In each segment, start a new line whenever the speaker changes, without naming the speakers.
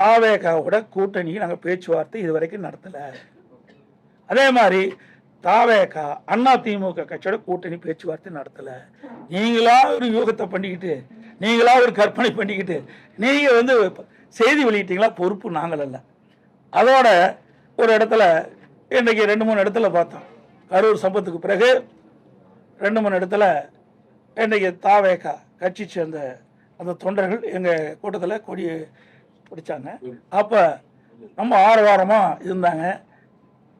தாவேகாவோட கூட்டணி நாங்கள் பேச்சுவார்த்தை இது வரைக்கும் நடத்தலை. அதே மாதிரி தாவேகா அண்ணா திமுக கட்சியோட கூட்டணி பேச்சுவார்த்தை நடத்தலை. நீங்களா ஒரு யூகத்தை பண்ணிக்கிட்டு நீங்களா ஒரு கற்பனை பண்ணிக்கிட்டு நீங்கள் வந்து செய்தி வெளியிட்டீங்களா? பொறுப்பு நாங்கள் அல்ல. அதோட ஒரு இடத்துல இன்றைக்கி ரெண்டு மூணு இடத்துல பார்த்தோம். கரூர் சம்பத்துக்கு பிறகு ரெண்டு மூணு இடத்துல இன்றைக்கி தாவேகா கட்சி சேர்ந்த அந்த தொண்டர்கள் எங்கள் கூட்டத்தில் கொடி பிடிச்சாங்க. அப்போ ரொம்ப ஆரவாரமாக இருந்தாங்க.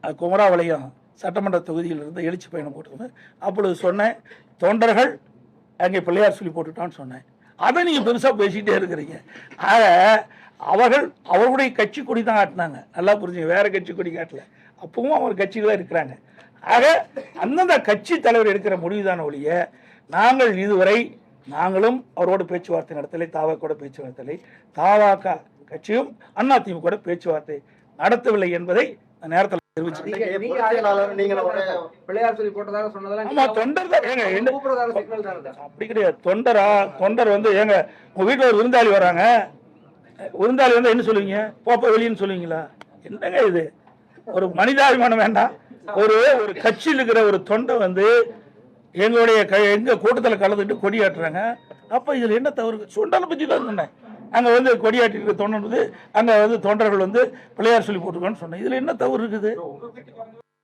அது குமராவளையம் சட்டமன்ற தொகுதியில் இருந்து எழுச்சி பயணம் போட்டிருந்தேன் அப்பொழுது சொன்னேன் தொண்டர்கள் அங்கே பிள்ளையார் சொல்லி போட்டுட்டான்னு சொன்னேன். அதை நீங்கள் பெருசாக பேசிகிட்டே இருக்கிறீங்க. ஆக அவர்கள் அவர்களுடைய கட்சி கொடி தான் காட்டினாங்க. நல்லா புரிஞ்சுங்க வேறு கட்சி கொடி காட்டல. அப்பவும் அவர் கட்சியில் தான் இருக்கிறாங்க. ஆக அந்தந்த கட்சி தலைவர் எடுக்கிற முடிவுதான ஒழிய நாங்கள் இதுவரை நாங்களும் அவரோடு பேச்சுவார்த்தை நடத்தலை தாவாக்கோட பேச்சுவார்த்தை நடத்தலை. கட்சியும் அதிமுக கூட பேச்சுவார்த்தை நடத்தவில்லை என்பதை நேரத்தில் அப்படி கிடையாது. தொண்டரா? தொண்டர் வந்து ஏங்க உங்க வீட்டுல ஒரு விருந்தாளி வராங்க. விருந்தாளி வந்து என்ன சொல்லுவீங்க? போப்ப வெளியன்னு சொல்லுவீங்களா? என்னங்க இது? ஒரு மனிதாபிமானம் வேண்டாம். ஒரு ஒரு கட்சியில் இருக்கிற ஒரு தொண்டை வந்து எங்களுடைய எங்க கூட்டத்தில் கலந்துட்டு கொடியாட்டுறாங்க அப்ப இதுல என்ன தவறு? சுண்டலை பற்றி தான் சொன்னேன். அங்க வந்து கொடியாட்டிருக்கிற தொண்டர் வந்து அங்க வந்து தொண்டர்கள் வந்து பிள்ளையார் சொல்லி போட்டுருக்கோன்னு சொன்னேன். இதுல என்ன தவறு இருக்குது?